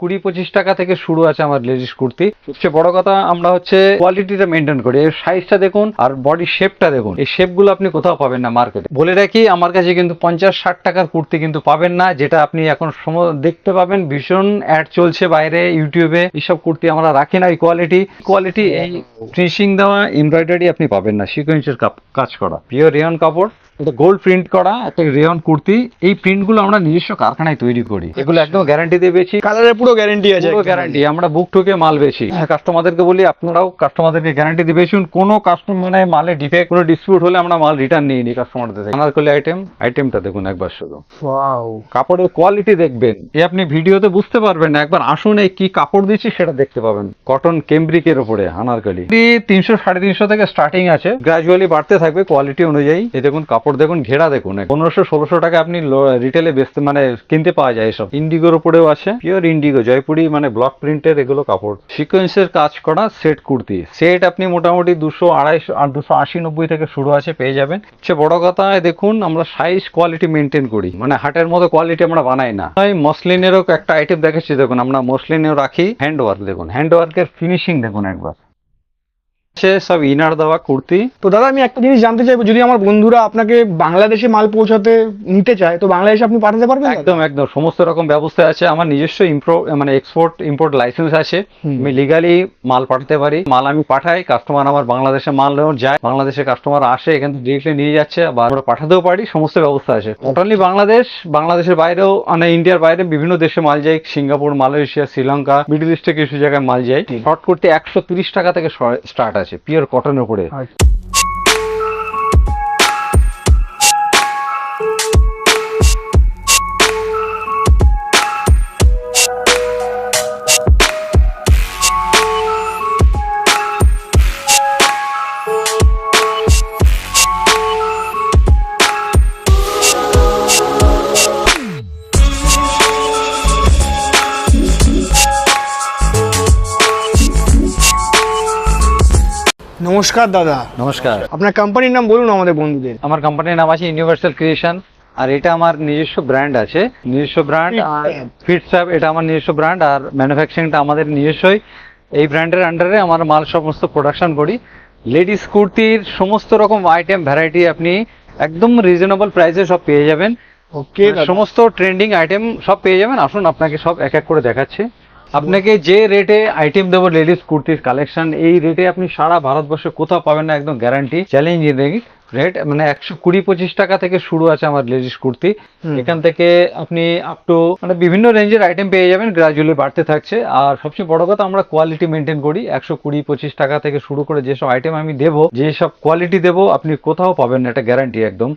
কুড়ি পঁচিশ টাকা থেকে শুরু আছে আমার লেডিস কুর্তি। সবচেয়ে বড় কথা আমরা হচ্ছে কোয়ালিটিটা মেনটেন করি। এর সাইজটা দেখুন আর বডি শেপটা দেখুন। এই শেপগুলো আপনি কোথাও পাবেন না মার্কেটে বলে রাখি আমার কাছে কিন্তু পঞ্চাশ ষাট টাকার কুর্তি কিন্তু পাবেন না যেটা আপনি এখন দেখতে পাবেন ভীষণ অ্যাড চলছে বাইরে ইউটিউবে এইসব কুর্তি আমরা রাখি না এই কোয়ালিটি কোয়ালিটি এই ফিনিশিং দেওয়া এমব্রয়ডারি আপনি পাবেন না। সিকোয়েন্সের কাজ করা। পিওর রেয়ন কাপড়। এটা গোল্ড প্রিন্ট করা একটা রেয়ন কুর্তি এই প্রিন্টগুলো আমরা নিজস্ব কারখানায় তৈরি করি। এগুলো একদম গ্যারান্টি দিয়ে বেছি কালারের পুরো গ্যারেন্টি আছে পুরো গ্যারান্টি আমরা বুক ঠুকে মাল বেশি। কাস্টমারদেরকে বলি আপনারাও কাস্টমারদেরকে গ্যারান্টি দিয়ে বেশুন কোনো কাস্টমার মানে মালে ডিফেক্ট কোনো ডিসপিউট হলে আমরা মাল রিটার্ন নিয়ে নিই কাস্টমারদের থেকে। আনারকলি আইটেম আইটেমটা দেখুন একবার শুধু। ওয়াও কাপড়ের কোয়ালিটি দেখবেন। এ আপনি ভিডিওতে বুঝতে পারবেন না একবার আসুন এই কি কাপড় দিচ্ছি সেটা দেখতে পাবেন। কটন কেমব্রিকের উপরে আনারকলি তিনশো সাড়ে তিনশো থেকে স্টার্টিং আছে। গ্রাজুয়ালি বাড়তে থাকবে কোয়ালিটি অনুযায়ী। এই দেখুন কাপড় দেখুন, ঘেরা দেখুন। পনেরোশো, ষোলোশো টাকা আপনি রিটেলে বেচতে মানে কিনতে পাওয়া যায় এসব। ইন্ডিগোর উপরেও আছে। পিওর ইন্ডিগো জয়পুরি মানে ব্লক প্রিন্টের এগুলো কাপড়। সিকোয়েন্সের কাজ করা সেট কুর্তি। সেট আপনি মোটামুটি দুশো আড়াইশো আর দুশো আশি, নব্বই থেকে শুরু আছে, পেয়ে যাবেন। সে বড় কথা দেখুন, আমরা সাইজ কোয়ালিটি মেনটেন করি। মানে হাটের মতো কোয়ালিটি আমরা বানাই না। মসলিনেরও একটা আইটেম দেখেছি, দেখুন, আমরা মসলিনেও রাখি। হ্যান্ড ওয়ার্ক দেখুন। হ্যান্ড ওয়ার্কের ফিনিশিং দেখুন একবার। সে সব ইনার দেওয়া কুর্তি। তো দাদা আমি একটা জিনিস জানতে চাইব যদি আমার বন্ধুরা আপনাকে বাংলাদেশে মাল পৌঁছাতে নিতে চায় তো বাংলাদেশে আপনি পাঠাতে পারবেন একদম একদম। সমস্ত রকম ব্যবস্থা আছে। আমার নিজস্ব মানে এক্সপোর্ট ইম্পোর্ট লাইসেন্স আছে। আমি লিগালি মাল পাঠাতে পারি। মাল আমি পাঠাই কাস্টমার আমার বাংলাদেশে মাল যায়। বাংলাদেশে কাস্টমার আসে এখান থেকে ডিরেক্টলি নিয়ে যাচ্ছে বা আমরা পাঠাতেও পারি। সমস্ত ব্যবস্থা আছে। টোটালি বাংলাদেশ বাংলাদেশের বাইরেও মানে ইন্ডিয়ার বাইরে বিভিন্ন দেশে মাল যায়। সিঙ্গাপুর মালয়েশিয়া শ্রীলঙ্কা মিডল ইস্টে কিছু জায়গায় মাল যায়। শর্ট করতে একশো তিরিশ টাকা থেকে স্টার্ট আছে। পিওর কটনের উপরে। নমস্কার দাদা। নমস্কার। আপনার কোম্পানির নাম বলুন আমাদের বন্ধুদের। আমার কোম্পানির নাম আছে ইউনিভার্সাল ক্রিয়েশন আর এটা আমার নিজস্ব ব্র্যান্ড আছে। নিজস্ব ব্র্যান্ড আর ফিটস্যাপ এটা আমার নিজস্ব ব্র্যান্ড আর ম্যানুফ্যাকচারিংটা আমাদের নিজস্বই। এই ব্র্যান্ডের আন্ডারে আমার মাল সমস্ত প্রোডাকশন করি। লেডিস কুর্তির সমস্ত রকম আইটেম ভ্যারাইটি আপনি একদম রিজনেবল প্রাইসে সব পেয়ে যাবেন। ওকে সমস্ত ট্রেন্ডিং আইটেম সব পেয়ে যাবেন। আসুন আপনাকে সব এক এক করে দেখাচ্ছি। আপনাকে যে রেটে আইটেম দেবো লেডিস কুর্তির কালেকশন এই রেটে আপনি সারা ভারতবর্ষে কোথাও পাবেন না, একদম গ্যারান্টি চ্যালেঞ্জিং রেট মানে একশো কুড়ি পঁচিশ টাকা থেকে শুরু আছে আমার লেডিস কুর্তি। এখান থেকে আপনি আপ টু মানে বিভিন্ন রেঞ্জের আইটেম পেয়ে যাবেন গ্রাজুয়ালি বাড়তে থাকছে। আর সবচেয়ে বড় কথা আমরা কোয়ালিটি মেনটেন করি। একশো কুড়ি পঁচিশ টাকা থেকে শুরু করে যেসব আইটেম আমি দেবো যেসব কোয়ালিটি দেবো আপনি কোথাও পাবেন না এটা গ্যারান্টি একদম।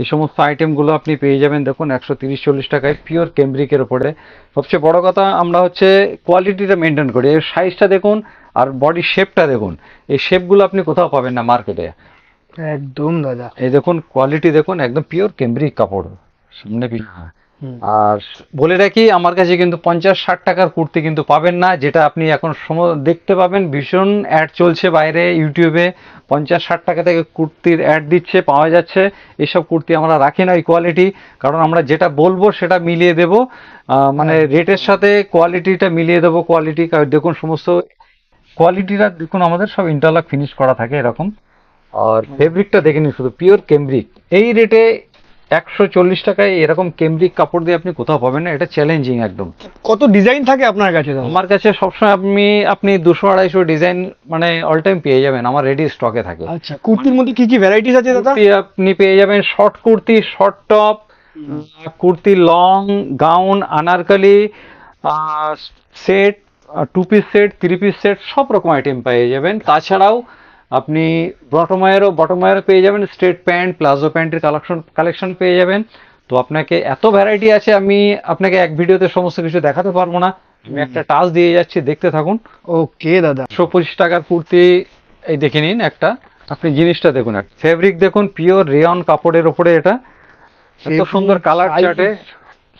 এই সমস্ত আইটেমগুলো আপনি পেয়ে যাবেন দেখুন একশো তিরিশ চল্লিশ টাকায় পিওর কেমব্রিকের উপরে। সবচেয়ে বড় কথা আমরা হচ্ছে কোয়ালিটিটা মেনটেন করি। এর সাইজটা দেখুন আর বডি শেপটা দেখুন। এই শেপগুলো আপনি কোথাও পাবেন না মার্কেটে একদম দাদা। এই দেখুন কোয়ালিটি দেখুন একদম পিওর কেমব্রিক কাপড়। সামনে আর বলে রাখি আমার কাছে কিন্তু পঞ্চাশ ষাট টাকার কুর্তি কিন্তু পাবেন না যেটা আপনি এখন সম- দেখতে পাবেন ভীষণ অ্যাড চলছে বাইরে ইউটিউবে পঞ্চাশ ষাট টাকা থেকে কুর্তির অ্যাড দিচ্ছে পাওয়া যাচ্ছে। এইসব কুর্তি আমরা রাখি না এই কোয়ালিটি কারণ আমরা যেটা বলব সেটা মিলিয়ে দেব। মানে রেটের সাথে কোয়ালিটিটা মিলিয়ে দেবো কোয়ালিটি দেখুন সমস্ত কোয়ালিটিটা দেখুন আমাদের সব ইন্টারলক ফিনিশ করা থাকে এরকম। আর ফেব্রিকটা দেখে নিন শুধু পিওর কেমব্রিক এই রেটে একশো চল্লিশ টাকায় এরকম কেমব্রিক কাপড় দিয়ে আপনি কোথাও পাবেন না এটা চ্যালেঞ্জিং একদম। কত ডিজাইন থাকে আপনার কাছে আমার কাছে সবসময় আপনি আপনি দুশো আড়াইশো ডিজাইন মানে অল টাইম পেয়ে যাবেন আমার রেডি স্টকে থাকে। আচ্ছা কুর্তির মধ্যে কি কি ভ্যারাইটিস আছে দাদা? আপনি পেয়ে যাবেন short kurti short top kurti long gown Anarkali set two piece set three piece set সব রকম আইটেম পেয়ে যাবেন। তাছাড়াও আপনি বটমায়েরও বটমায়েরও পেয়ে যাবেন স্ট্রেট প্যান্ট প্লাজো প্যান্টের কালেকশন কালেকশন পেয়ে যাবেন। তো আপনাকে এত ভ্যারাইটি আছে আমি আপনাকে এক ভিডিওতে সমস্ত কিছু দেখাতে পারব না। আমি একটা টাচ দিয়ে যাচ্ছি দেখতে থাকুন। ওকে দাদা। একশো পঁচিশ টাকার কুর্তি এই দেখে নিন একটা। আপনি জিনিসটা দেখুন ফেব্রিক দেখুন পিওর রেয়ন কাপড়ের ওপরে এটা। এত সুন্দর কালার। চার্টে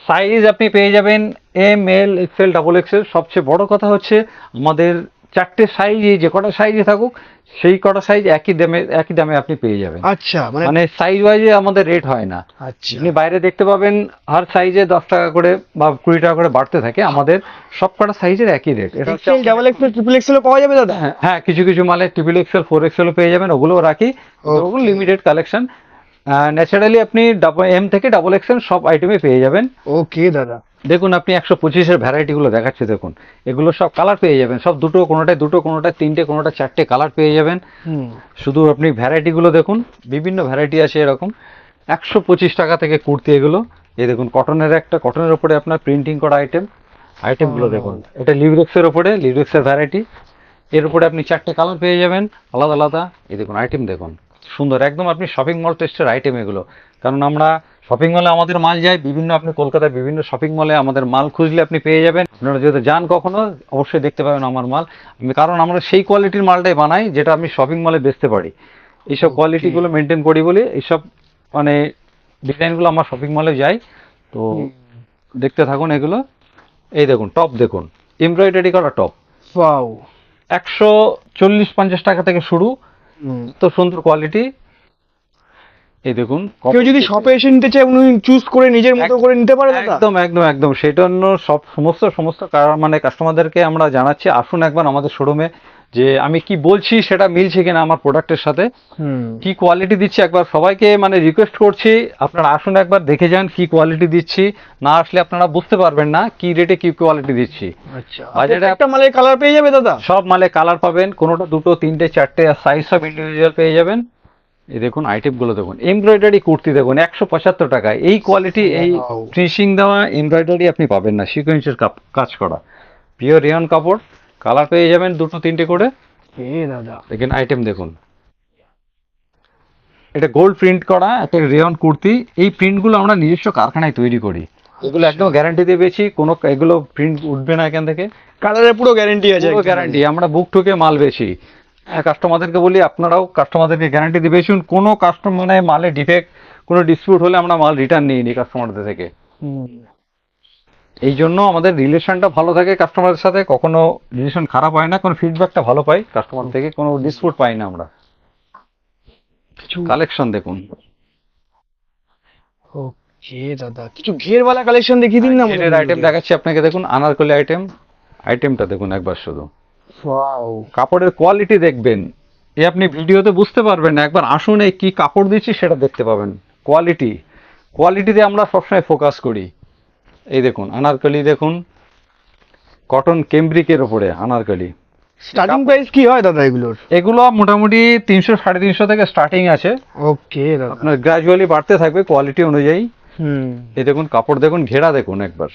সাইজ আপনি পেয়ে যাবেন M L XL double XL সবচেয়ে বড় কথা হচ্ছে আমাদের চারটে সাইজে যে কটা সাইজে থাকুক সেই কটা সাইজ একই দামে একই দামে আপনি পেয়ে যাবেন। আচ্ছা মানে মানে সাইজ ওয়াইজে আমাদের রেট হয় না। আচ্ছা। আপনি বাইরে দেখতে পাবেন হার সাইজে দশ টাকা করে বা কুড়ি টাকা করে বাড়তে থাকে আমাদের সব কটা সাইজের একই রেট এটা হচ্ছে ডাবল এক্সেল ট্রিপল এক্সেল পাওয়া যাবে দাদা? হ্যাঁ, হ্যাঁ কিছু কিছু মালে ট্রিপল এক্সেল ফোর এক্সেলও পেয়ে যাবেন ওগুলোও রাখি। ওগুলো লিমিটেড কালেকশন ন্যাচারালি আপনি এম থেকে ডাবল এক্সেল সব আইটেমে পেয়ে যাবেন। ওকে দাদা। দেখুন আপনি একশো পঁচিশের ভ্যারাইটিগুলো দেখাচ্ছে দেখুন। এগুলো সব কালার পেয়ে যাবেন। সব দুটো কোনোটায় দুটো কোনোটায় তিনটে কোনোটা চারটে কালার পেয়ে যাবেন। শুধু আপনি ভ্যারাইটিগুলো দেখুন বিভিন্ন ভ্যারাইটি আছে এরকম। একশো পঁচিশ টাকা থেকে কুর্তি এগুলো। এই দেখুন কটনের একটা কটনের ওপরে আপনার প্রিন্টিং করা আইটেম আইটেমগুলো দেখুন এটা লিভরেক্সের ওপরে লিভরেক্সের ভ্যারাইটি এর উপরে আপনি চারটে কালার পেয়ে যাবেন আলাদা আলাদা। এই দেখুন আইটেম দেখুন। সুন্দর একদম আপনি শপিং মল টেস্টের আইটেম এগুলো। কারণ আমরা শপিং মলে আমাদের মাল যায় বিভিন্ন আপনি কলকাতায় বিভিন্ন শপিং মলে আমাদের মাল খুঁজলে আপনি পেয়ে যাবেন। আপনারা যদি যান কখনো অবশ্যই দেখতে পাবেন আমার মাল। আমি কারণ আমরা সেই কোয়ালিটির মালটাই বানাই যেটা আমি শপিং মলে বেচতে পারি। এইসব কোয়ালিটিগুলো মেনটেন করি বলে এইসব মানে ডিজাইনগুলো আমার শপিং মলে যাই। তো দেখতে থাকুন এগুলো। এই দেখুন টপ দেখুন। এমব্রয়ডারি করা টপ একশো চল্লিশ পঞ্চাশ টাকা থেকে শুরু। তো সুন্দর কোয়ালিটি এই দেখুন কেউ যদি শপে এসে নিতে চায় উনি চুজ করে নিজের মতো করে নিতে পারে একদম একদম একদম। সেই জন্য সব সমস্ত সমস্ত মানে কাস্টমারদেরকে আমরা জানাচ্ছি। আসুন একবার আমাদের শোরুমে যে আমি কি বলছি সেটা মিলছে কিনা আমার প্রোডাক্টের সাথে। কি কোয়ালিটি দিচ্ছি একবার সবাইকে মানে রিকোয়েস্ট করছি। আপনারা আসুন একবার দেখে যান কি কোয়ালিটি দিচ্ছি। না আসলে আপনারা বুঝতে পারবেন না কি রেটে কি কোয়ালিটি দিচ্ছি। আচ্ছা। বাজারে একটা মালের কালার পেয়ে যাবে দাদা। সব মালে কালার পাবেন। কোনোটা দুটো তিনটে চারটে সাইজ সব ইন্ডিভিজুয়াল পেয়ে যাবেন। এই দেখুন আইটেমগুলো দেখুন। এমব্রয়ডারি কুর্তি দেখুন একশো পঁচাত্তর টাকায়। এই কোয়ালিটি এই ফিনিশিং দেওয়া এমব্রয়ডারি আপনি পাবেন না সিকোয়েন্সের কাজ করা। পিওর রিয়ন কাপড় কালার পেয়ে যাবেন দুটো তিনটে করে। দাদা। দেখেন আইটেম দেখুন। এটা গোল্ড প্রিন্ট করা একটা রেয়ন কুর্তি। এই প্রিন্টগুলো আমরা নিজস্ব কারখানায় তৈরি করি। এগুলো একদম গ্যারান্টি দিয়ে বেছি কোনো এগুলো প্রিন্ট উঠবে না এখান থেকে। কালারের পুরো গ্যারান্টি আছে পুরো গ্যারান্টি আমরা বুক ঠুকে মাল বেশি কাস্টমারদেরকে বলি আপনারাও কাস্টমারদেরকে গ্যারান্টি দিয়ে বেচুন কোনো কাস্টমার মানে মালে ডিফেক্ট কোনো ডিসপিউট হলে আমরা মাল রিটার্ন নিয়ে নিই কাস্টমারদের থেকে। এই জন্য আমাদের রিলেশনটা ভালো থাকে কাস্টমারের সাথে কখনো রিলেশন খারাপ হয় না কোনো ফিডব্যাকটা ভালো পাই কাস্টমার থেকে কোনো ডিসপিউট পাই না আমরা। কিছু কালেকশন দেখুন। ওকে দাদা কিছু ঘেরওয়ালা কালেকশন দেখিয়ে দিন না আইটেম দেখাচ্ছি আপনাকে দেখুন আনারকলি আইটেম আইটেমটা দেখুন একবার শুধু। কাপড়ের কোয়ালিটি দেখবেন। এ আপনি ভিডিওতে বুঝতে পারবেন না। একবার আসুন এই কি কাপড় দিচ্ছি সেটা দেখতে পাবেন। কোয়ালিটি কোয়ালিটিতে আমরা সবসময় ফোকাস করি। এই দেখুন আনারকলি দেখুন। কটন কেমব্রিকের ওপরে আনারকলি। স্টার্টিং প্রাইস কি হয় দাদা এগুলোর? এগুলো মোটামুটি তিনশো সাড়ে তিনশো থেকে স্টার্টিং আছে। ওকে আপনার গ্রাজুয়ালি বাড়তে থাকবে কোয়ালিটি অনুযায়ী। হুম। এই দেখুন কাপড় দেখুন ঘেরা দেখুন একবার।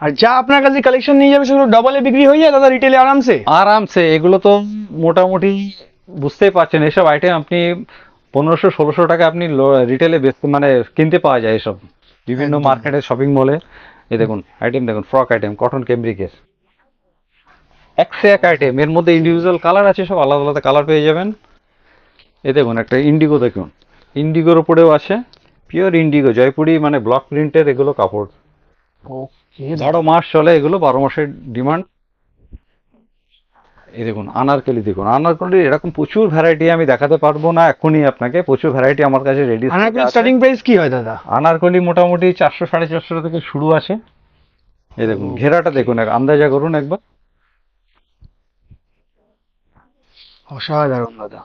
আর যা আপনার কাছে কালেকশন নিয়ে যাবে সেগুলো ডাবলে বিক্রি হয়ে যায় দাদা রিটেলে আরামসে? আরামসে এগুলো তো মোটামুটি বুঝতেই পারছেন এসব আইটেম আপনি পনেরোশো ষোলোশো টাকা আপনি রিটেলে মানে কিনতে পাওয়া যায় এসব। বিভিন্ন। মার্কেটে শপিং মলে এ দেখুন আইটেম দেখুন ফ্রক আইটেম কটন কেমব্রিকের একশো এক আইটেম এর মধ্যে ইন্ডিভিজুয়াল কালার আছে সব আলাদা আলাদা কালার পেয়ে যাবেন। এ দেখুন একটা ইন্ডিগো দেখুন ইন্ডিগোর উপরেও আছে পিওর ইন্ডিগো জয়পুরি মানে ব্লক প্রিন্টের এগুলো কাপড়। বারো মাস চলে এগুলো বারো মাসের ডিমান্ড। এই দেখুন আনারকলি দেখুন আনারকলি এরকম প্রচুর ভ্যারাইটি আমি দেখাতে পারব না এখনই আপনাকে প্রচুর ভ্যারাইটি আমার কাছে রেডি আনারকলি স্টার্টিং প্রাইস কি হয় দাদা? আনারকলি মোটামুটি চারশো সাড়ে চারশো থেকে শুরু আছে। এই দেখুন ঘেরাটা দেখুন এক আন্দাজা করুন একবার। অসাধারণ দাদা।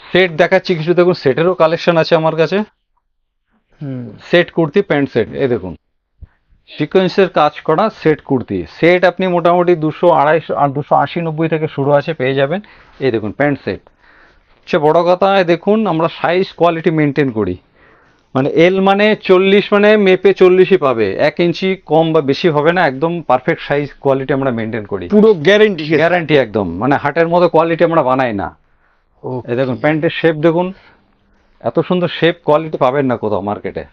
সেট দেখাচ্ছি কিছু দেখুন সেটেরও কালেকশন আছে আমার কাছে। হুম। সেট কুর্তি প্যান্ট সেট এই দেখুন। সিকোয়েন্সের কাজ করা সেট কুর্তি। সেট আপনি মোটামুটি দুশো আড়াইশো দুশো আশি নব্বই থেকে শুরু আছে পেয়ে যাবেন। এই দেখুন প্যান্ট সেট হচ্ছে বড় কথা দেখুন আমরা সাইজ কোয়ালিটি মেনটেন করি। মানে এল মানে চল্লিশ মানে মেপে চল্লিশই পাবে। এক ইঞ্চি কম বা বেশি হবে না একদম পারফেক্ট সাইজ কোয়ালিটি আমরা মেনটেন করি। পুরো গ্যারেন্টি গ্যারান্টি একদম। মানে হাটের মতো কোয়ালিটি আমরা বানাই না। এই দেখুন প্যান্টের শেপ দেখুন। এত সুন্দর শেপ কোয়ালিটি পাবেন না কোথাও মার্কেটে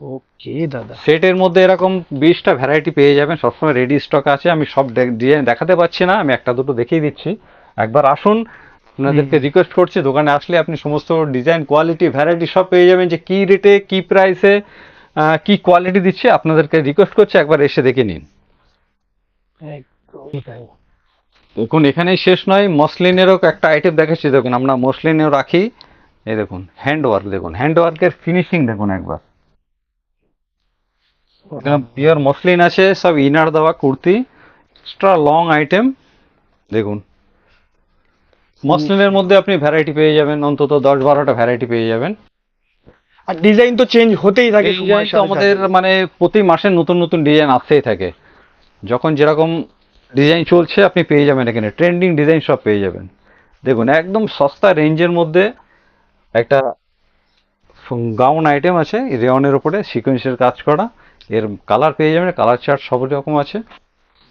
ওকে দাদা। সেটের মধ্যে এরকম বিশটা ভ্যারাইটি পেয়ে যাবেন। সবসময় রেডি স্টক আছে। আমি সব ডিজাইন দেখাতে পাচ্ছি না। আমি একটা দুটো দেখিয়ে দিচ্ছি। একবার আসুন। আপনাদেরকে রিকোয়েস্ট করছি দোকানে আসলে আপনি সমস্ত ডিজাইন কোয়ালিটি ভ্যারাইটি সব পেয়ে যাবেন যে কি রেটে কি প্রাইসে কি কোয়ালিটি দিচ্ছে আপনাদেরকে রিকোয়েস্ট করছি। একবার এসে দেখে নিন। দেখুন এখানেই শেষ নয়। মসলিনেরও একটা আইটেম দেখাচ্ছি দেখুন আমরা মসলিনেও রাখি। এই দেখুন হ্যান্ড ওয়ার্ক দেখুন। হ্যান্ড ওয়ার্কের ফিনিশিং দেখুন একবার। পিওর মসলিন আছে সব ইনার দেওয়া কুর্তি এক্সট্রা লং আইটেম দেখুন। মসলিনের মধ্যে আপনি ভ্যারাইটি পেয়ে যাবেন অন্তত দশ বারোটা ভ্যারাইটি পেয়ে যাবেন। আর ডিজাইন তো চেঞ্জ হতেই থাকে আমাদের মানে প্রতি মাসে নতুন নতুন ডিজাইন আসতেই থাকে। যখন যেরকম ডিজাইন চলছে আপনি পেয়ে যাবেন এখানে। ট্রেন্ডিং ডিজাইন সব পেয়ে যাবেন। দেখুন একদম সস্তা রেঞ্জের মধ্যে একটা গাউন আইটেম আছে রেওনের ওপরে সিকোয়েন্সের কাজ করা। এর কালার পেয়ে যাবেন কালার চার্ট সব রকম আছে।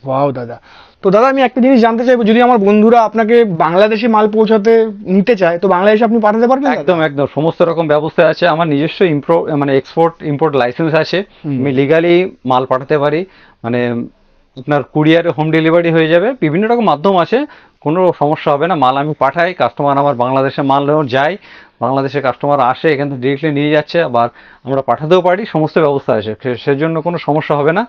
ওয়াও দাদা। তো দাদা আমি একটা জিনিস জানতে চাইব যদি আমার বন্ধুরা আপনাকে বাংলাদেশে মাল পৌঁছাতে নিতে চায় তো বাংলাদেশে আপনি পাঠাতে পারবেন একদম একদম। সমস্ত রকম ব্যবস্থা আছে। আমার নিজস্ব ইম্প্রো মানে এক্সপোর্ট ইম্পোর্ট লাইসেন্স আছে। আমি লিগালি মাল পাঠাতে পারি। মানে আপনার কুরিয়ারে হোম ডেলিভারি হয়ে যাবে। বিভিন্ন রকম মাধ্যম আছে। কোনো সমস্যা হবে না। মাল আমি পাঠাই কাস্টমার আমার বাংলাদেশে মাল যায়। বাংলাদেশে কাস্টমার আসে এখান থেকে ডিরেক্টলি নিয়ে যাচ্ছে আবার আমরা পাঠাতেও পারি সমস্ত ব্যবস্থা আছে। সেজন্য কোনো সমস্যা হবে না।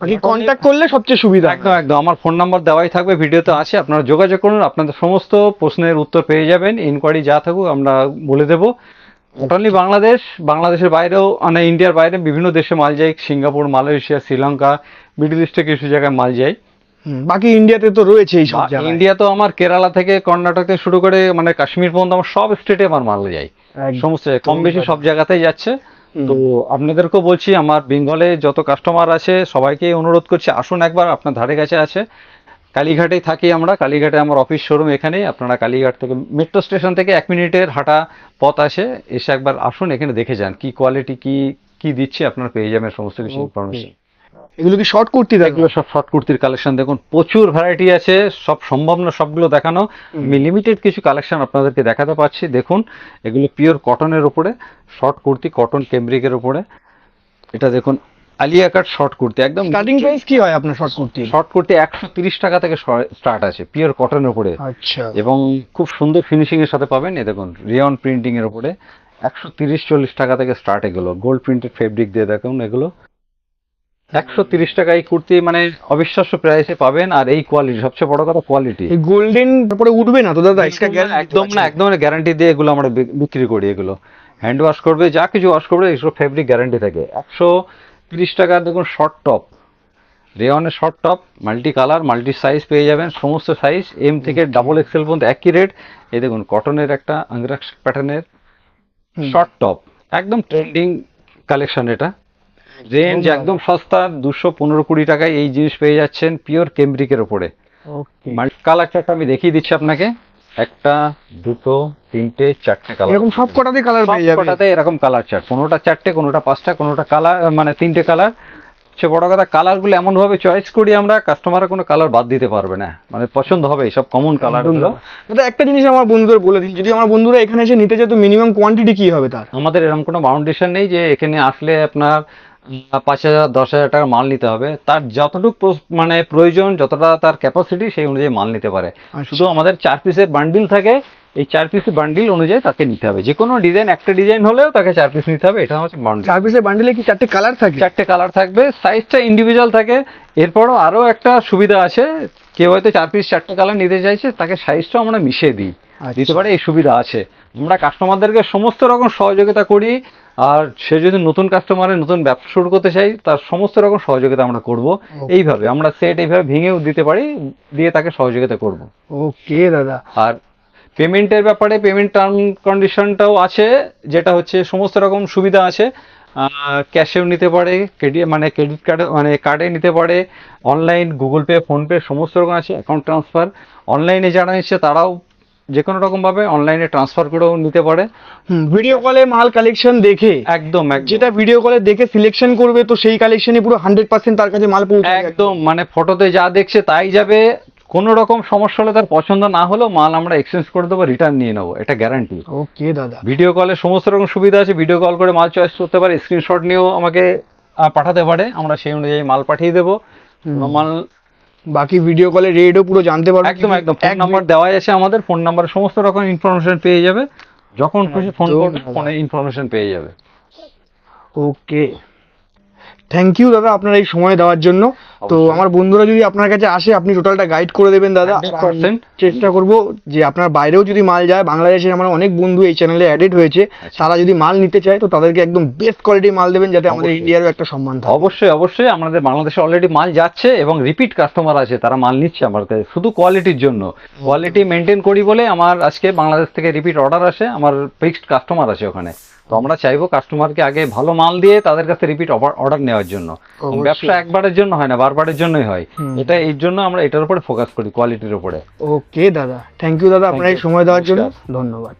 বাকি কন্ট্যাক্ট করলে সবচেয়ে সুবিধা। একদম একদম। আমার ফোন নাম্বার দেওয়াই থাকবে ভিডিওতে আছে আপনারা যোগাযোগ করুন আপনাদের সমস্ত প্রশ্নের উত্তর পেয়ে যাবেন ইনকোয়ারি যা থাকুক আমরা বলে দেবো। নট অনলি বাংলাদেশ বাংলাদেশের বাইরেও মানে ইন্ডিয়ার বাইরে বিভিন্ন দেশে মাল যায় সিঙ্গাপুর মালয়েশিয়া শ্রীলঙ্কা মিডল ইস্টে কিছু জায়গায় মাল যায়। বাকি ইন্ডিয়াতে তো রয়েছে এই সব ইন্ডিয়া তো আমার কেরালা থেকে কর্ণাটক থেকে শুরু করে মানে কাশ্মীর পর্যন্ত আমার সব স্টেটে আমার মাল যায়। সমস্ত কম বেশি সব জায়গাতেই যাচ্ছে। তো আপনাদেরকেও বলছি আমার বেঙ্গলে যত কাস্টমার আছে সবাইকে অনুরোধ করছি আসুন একবার আপনার ধারে কাছে আছে। কালীঘাটেই থাকি আমরা কালীঘাটে আমার অফিস শোরুম এখানে আপনারা কালীঘাট থেকে মেট্রো স্টেশন থেকে এক মিনিটের হাঁটা পথ আছে এসে একবার আসুন এখানে দেখে যান কি কোয়ালিটি কি কি দিচ্ছে আপনারা পেয়ে যাবেন সমস্ত কিছু ইনফরমেশন এগুলো কি শর্ট কুর্তি এগুলো সব শর্ট কুর্তির কালেকশন দেখুন প্রচুর ভ্যারাইটি আছে সব সম্ভব না সবগুলো দেখানো। আমি লিমিটেড কিছু কালেকশন আপনাদেরকে দেখাতে পাচ্ছি। দেখুন এগুলো পিওর কটনের উপরে শর্ট কুর্তি কটন কেমব্রিকের উপরে। এটা দেখুন আলিয়া কাট শর্ট কুর্তি একদম স্টার্টিং প্রাইস কি হয় আপনার শর্ট কুর্তি? শর্ট কুর্তি একশো তিরিশ টাকা থেকে স্টার্ট আছে পিওর কটনের উপরে। আচ্ছা। এবং খুব সুন্দর ফিনিশিং এর সাথে পাবেন এই দেখুন রিয়ন প্রিন্টিং এর উপরে। একশো তিরিশ চল্লিশ টাকা থেকে স্টার্ট এগুলো গোল্ড প্রিন্টেড ফেব্রিক দিয়ে দেখুন এগুলো। একশো তিরিশ টাকা এই কুর্তি মানে অবিশ্বাস্য প্রাইসে পাবেন আর এই কোয়ালিটি সবচেয়ে বড় কথা কোয়ালিটি এই গোল্ডেন তারপরে উঠবে না তো দাদা? একদম না একদম গ্যারান্টি দিয়ে এগুলো আমরা বিক্রি করি এগুলো। হ্যান্ড ওয়াশ করবে যা কিছু ওয়াশ করবে এইসব ফেব্রিক গ্যারান্টি থাকে। একশো তিরিশ টাকা দেখুন short top রেওয়ানের short top multi colour multi size পেয়ে যাবেন সমস্ত সাইজ এম থেকে ডাবল এক্সেল পর্যন্ত একই রেট এই দেখুন কটনের একটা আংরাক্স প্যাটার্নের শর্ট টপ একদম ট্রেন্ডিং কালেকশন এটা। রেঞ্জ একদম সস্তা দুশো পনেরো কুড়ি টাকায় এই জিনিস পেয়ে যাচ্ছেন পিওর কেমব্রিকের ওপরে। কালার চার্ট আমি দেখিয়ে দিচ্ছি আপনাকে। একটা দুটো তিনটে চারটে কালার এরকম সব কটাতে কালার পেয়ে যাবে। কটাতে এরকম কালার চার্ট কোনোটা চারটে কোনোটা পাঁচটা কোনোটা কালার মানে তিনটে কালার সে বড় কথা কালারগুলো এমন ভাবে চয়েস করি আমরা কাস্টমাররা কোনো কালার বাদ দিতে পারবে না। মানে পছন্দ হবে সব কমন কালার একদম। গুলো। দাদা। একটা জিনিস আমার বন্ধুদের বলে দিন যদি আমার বন্ধুরা এখানে এসে নিতে চায় তো মিনিমাম কোয়ান্টিটি কি হবে তার? আমাদের এরকম কোনো বাউন্ডেশন নেই যে এখানে আসলে আপনার পাঁচ হাজার দশ হাজার টাকার মাল নিতে হবে। তার যতটুকু মানে প্রয়োজন যতটা তার ক্যাপাসিটি সেই অনুযায়ী মাল নিতে পারে। আচ্ছা। শুধু আমাদের চার পিসের বান্ডিল থাকে এই চার পিসের বান্ডিল অনুযায়ী তাকে নিতে হবে। যে কোনো ডিজাইন একটা ডিজাইন হলেও তাকে চার পিস নিতে হবে এটা হচ্ছে বান্ডিল চার পিসের বান্ডিলে কি চারটে কালার থাকে? চারটে কালার থাকবে। সাইজটা ইন্ডিভিজুয়াল থাকে। এরপরও আরও একটা সুবিধা আছে। কেউ হয়তো চার পিস চারটে কালার নিতে চাইছে তাকে সাইজটাও আমরা মিশিয়ে দিই। আচ্ছা। দিতে পারে এই সুবিধা আছে। আমরা কাস্টমারদেরকে সমস্ত রকম সহযোগিতা করি আর সে যদি নতুন কাস্টমারের নতুন ব্যবসা শুরু করতে চাই তার সমস্ত রকম সহযোগিতা আমরা করব। এইভাবে আমরা সেট এইভাবে ভেঙেও দিতে পারি দিয়ে তাকে সহযোগিতা করব। ওকে দাদা। আর পেমেন্টের ব্যাপারে পেমেন্ট টার্ম কন্ডিশনটাও আছে যেটা হচ্ছে সমস্ত রকম সুবিধা আছে। ক্যাশেও নিতে পারে ক্রেডিট মানে ক্রেডিট কার্ড মানে কার্ডে নিতে পারে অনলাইন গুগল পে ফোনপে সমস্ত রকম আছে অ্যাকাউন্ট ট্রান্সফার অনলাইনে যারা নিচ্ছে তারাও যে কোনো রকমভাবে অনলাইনে ট্রান্সফার করেও নিতে পারে। ভিডিও কলে মাল কালেকশন দেখে একদম যেটা ভিডিও কলে দেখে সিলেকশন করবে তো সেই কালেকশনই পুরো হান্ড্রেড পার্সেন্ট তার কাছে মাল পৌঁছে একদম মানে ফটোতে যা দেখছে তাই যাবে। কোনো রকম সমস্যা হলে তার পছন্দ না হলেও মাল আমরা এক্সচেঞ্জ করে দেবো রিটার্ন নিয়ে নেব এটা গ্যারান্টি ওকে দাদা। ভিডিও কলে সমস্ত রকম সুবিধা আছে ভিডিও কল করে মাল চয়েস করতে পারে স্ক্রিনশট নিয়েও আমাকে পাঠাতে পারে। আমরা সেই অনুযায়ী মাল পাঠিয়ে দেবো। মাল বাকি ভিডিও কলে রেডও পুরো জানতে পারবে একদম একদম। ফোন নাম্বার দেওয়া আছে আমাদের ফোন নাম্বার সমস্ত রকম ইনফরমেশন পেয়ে যাবে। যখন খুশি ফোন করবে ফোনে ইনফরমেশন পেয়ে যাবে। ওকে থ্যাংক ইউ দাদা আপনার এই সময় দেওয়ার জন্য। তো আমার বন্ধুরা যদি আপনার কাছে আসে আপনি টোটালটা গাইড করে দেবেন দাদা। চেষ্টা করব যে আপনার বাইরেও যদি মাল যায় বাংলাদেশে আমার অনেক বন্ধু এই চ্যানেলে অ্যাডেড হয়েছে আচ্ছা। তারা যদি মাল নিতে চায় তো তাদেরকে একদম বেস্ট কোয়ালিটির মাল দেবেন যাতে আমাদের ইন্ডিয়ারও একটা সম্মান থাকে। অবশ্যই অবশ্যই। আমাদের বাংলাদেশে অলরেডি মাল যাচ্ছে এবং রিপিট কাস্টমার আছে তারা মাল নিচ্ছে আমার কাছে শুধু কোয়ালিটির জন্য। কোয়ালিটি মেনটেন করি বলে আমার আজকে বাংলাদেশ থেকে রিপিট অর্ডার আসে আমার ফিক্সড কাস্টমার আছে ওখানে। তো আমরা চাইব কাস্টমারকে আগে ভালো মাল দিয়ে তাদের কাছে রিপিট অর্ডার নেওয়ার জন্য। ব্যবসা একবারের জন্য হয় না বারবারের জন্যই হয়। এটা এর জন্য আমরা এটার উপরে ফোকাস করি কোয়ালিটির উপরে। ওকে দাদা। থ্যাংক ইউ দাদা। আপনার সময় দেওয়ার জন্য ধন্যবাদ।